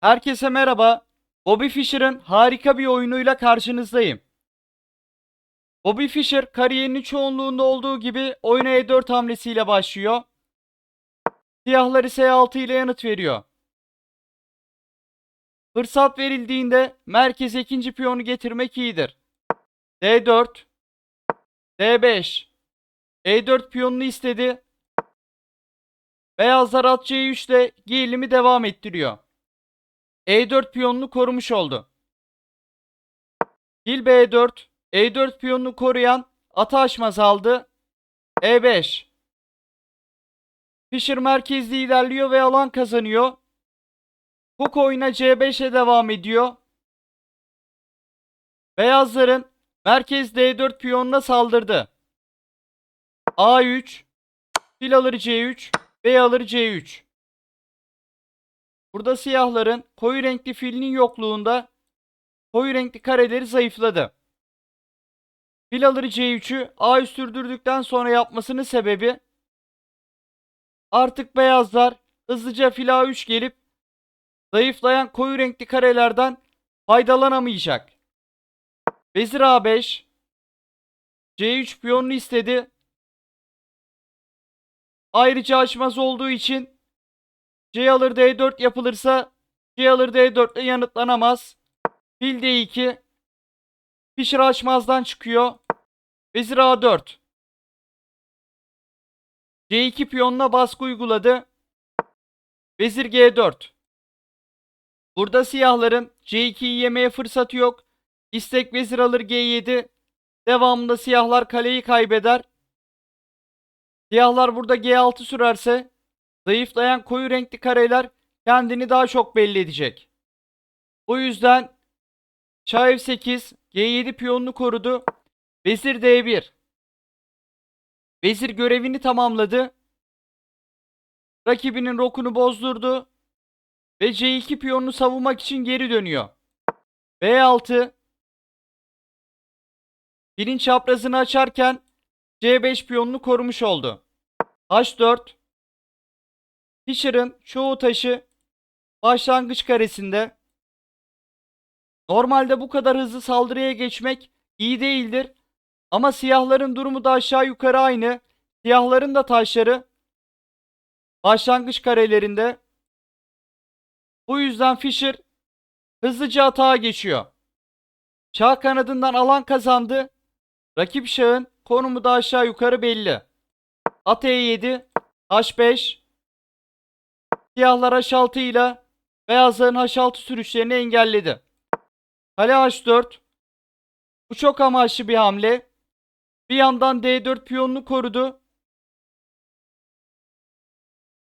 Herkese merhaba. Bobby Fischer'ın harika bir oyunuyla karşınızdayım. Bobby Fischer kariyerinin çoğunluğunda olduğu gibi oyuna E4 hamlesiyle başlıyor. Siyahlar ise E6 ile yanıt veriyor. Fırsat verildiğinde merkeze ikinci piyonu getirmek iyidir. D4 D5 E4 piyonunu istedi. Beyazlar at C3 ile gerilimi devam ettiriyor. E4 piyonunu korumuş oldu. Fil B4, E4 piyonunu koruyan ata aşmaz aldı. E5. Fischer merkezli ilerliyor ve alan kazanıyor. Hook oyuna C5'e devam ediyor. Beyazların merkez D4 piyonuna saldırdı. A3, fil alır C3, Bey alır C3. Burada siyahların koyu renkli filinin yokluğunda koyu renkli kareleri zayıfladı. Fil alır C3'ü A sürdürdükten sonra yapmasının sebebi artık beyazlar hızlıca fil A3 gelip zayıflayan koyu renkli karelerden faydalanamayacak. Vezir A5 C3 piyonunu istedi. Ayrıca açmaz olduğu için C alır D4 yapılırsa C alır D4 ile yanıtlanamaz. Fil D2 Fischer açmazdan çıkıyor. Vezir A4 C2 piyonuna baskı uyguladı. Vezir G4 Burada siyahların C2'yi yemeye fırsatı yok. İstek vezir alır G7. Devamında siyahlar kaleyi kaybeder. Siyahlar burada G6 sürerse zayıflayan koyu renkli kareler kendini daha çok belli edecek. Bu yüzden Şah F8 G7 piyonunu korudu. Vezir D1 Vezir görevini tamamladı. Rakibinin rokunu bozdurdu. Ve C2 piyonunu savunmak için geri dönüyor. B6 Filin çaprazını açarken C5 piyonunu korumuş oldu. H4 Fischer'ın çoğu taşı başlangıç karesinde. Normalde bu kadar hızlı saldırıya geçmek iyi değildir. Ama siyahların durumu da aşağı yukarı aynı. Siyahların da taşları başlangıç karelerinde. Bu yüzden Fischer hızlıca atağa geçiyor. Şah kanadından alan kazandı. Rakip şahın konumu da aşağı yukarı belli. At E7, H5, Siyahlar H6 ile beyazların H6 sürüşlerini engelledi. Kale H4. Bu çok amaçlı bir hamle. Bir yandan D4 piyonunu korudu.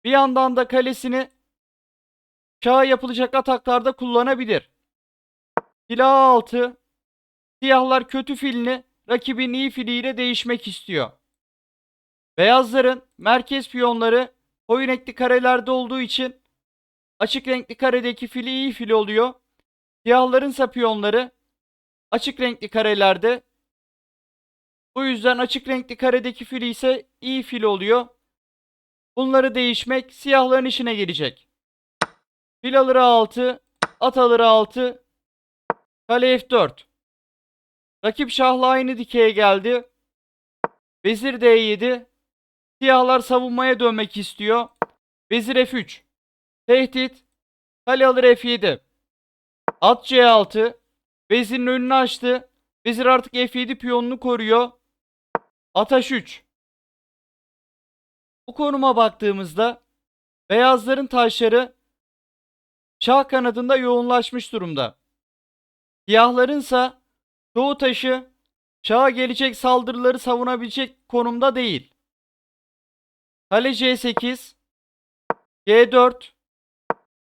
Bir yandan da kalesini şaha yapılacak ataklarda kullanabilir. Fil A6. Siyahlar kötü filini rakibin iyi filiyle değişmek istiyor. Beyazların merkez piyonları koyu renkli karelerde olduğu için açık renkli karedeki fili iyi fil oluyor. Siyahların ise piyonları açık renkli karelerde. Bu yüzden açık renkli karedeki fili ise iyi fil oluyor. Bunları değişmek siyahların işine gelecek. Fil alır A6, at alır A6, kale F4. Rakip şahla aynı dikeye geldi. Vezir D7. Siyahlar savunmaya dönmek istiyor. Vezir F3. Tehdit. Kale alır F7. At C6. Vezirin önünü açtı. Vezir artık F7 piyonunu koruyor. At H3. Bu konuma baktığımızda beyazların taşları şah kanadında yoğunlaşmış durumda. Siyahlarınsa çoğu taşı şaha gelecek saldırıları savunabilecek konumda değil. Kale C8 G4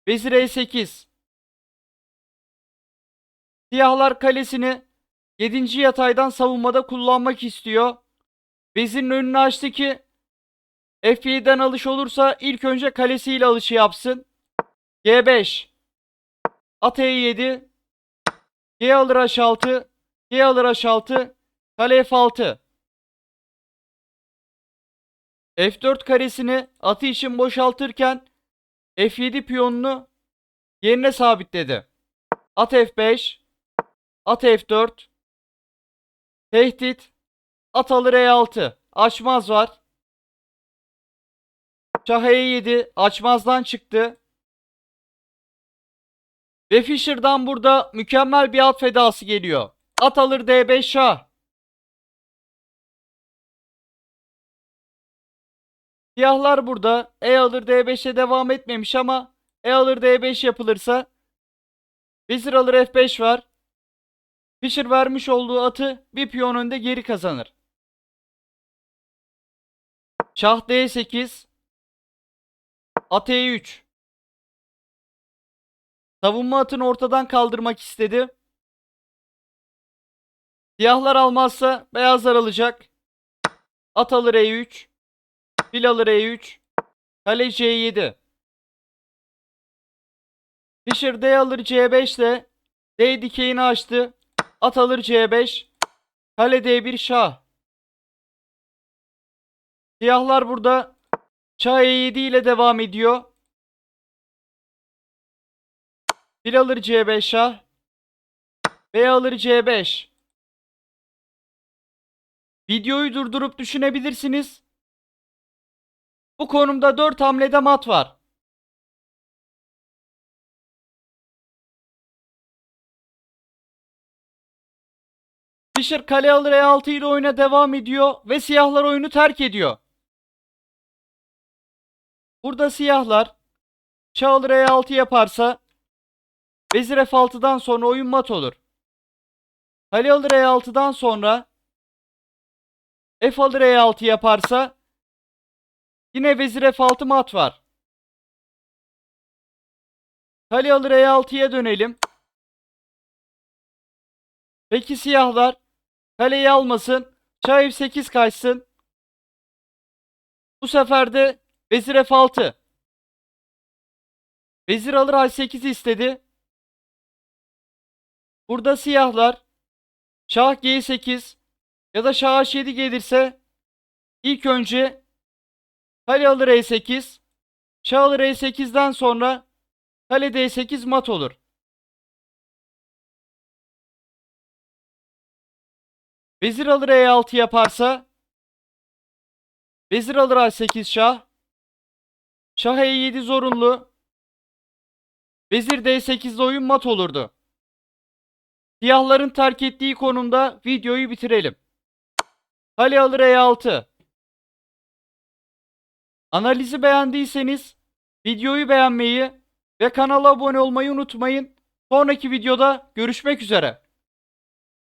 Vezir E8 Siyahlar kalesini 7. yataydan savunmada kullanmak istiyor. Vezirin önünü açtı ki F7'den alış olursa ilk önce kalesiyle alışı yapsın. G5 At E7 G alır H6 G alır H6 Kale F6 F4 karesini atı için boşaltırken F7 piyonunu yerine sabitledi. At F5, at F4, tehdit, at alır E6, açmaz var. Şah E7, açmazdan çıktı. Ve Fischer'dan burada mükemmel bir at fedası geliyor. At alır D5 şah. Siyahlar burada E alır D5'e devam etmemiş ama E alır D5 yapılırsa Vezir alır F5 var. Fischer vermiş olduğu atı bir piyon önde geri kazanır. Şah D8 At E3 Savunma atını ortadan kaldırmak istedi. Siyahlar almazsa beyazlar alacak. At alır E3 Fil alır E3 Kale C7 Fischer D alır C5 ile D dikeyini açtı. At alır C5 Kale D1 şah Siyahlar burada Şah E7 ile devam ediyor. Fil alır C5 şah. B alır C5. Videoyu durdurup düşünebilirsiniz. Bu konumda 4 hamlede mat var. Fischer kale alır E6 ile oyuna devam ediyor ve siyahlar oyunu terk ediyor. Burada siyahlar Şah alır E6 yaparsa Vezir F6'dan sonra oyun mat olur. Kale alır E6'dan sonra F alır E6 yaparsa yine Vezir F6 mat var. Kale alır E6'ya dönelim. Peki siyahlar kaleyi almasın. Şah F8 kaçsın. Bu sefer de Vezir F6. Vezir alır H8 istedi. Burada siyahlar Şah G8 ya da Şah H7 gelirse ilk önce Kale alır E8 Şah alır E8'den sonra Kale D8 mat olur. Vezir alır E6 yaparsa Vezir alır H8 Şah Şah E7 zorunlu Vezir D8'de oyun mat olurdu. Siyahların terk ettiği konumda videoyu bitirelim. Kale alır E6. Analizi beğendiyseniz videoyu beğenmeyi ve kanala abone olmayı unutmayın. Sonraki videoda görüşmek üzere.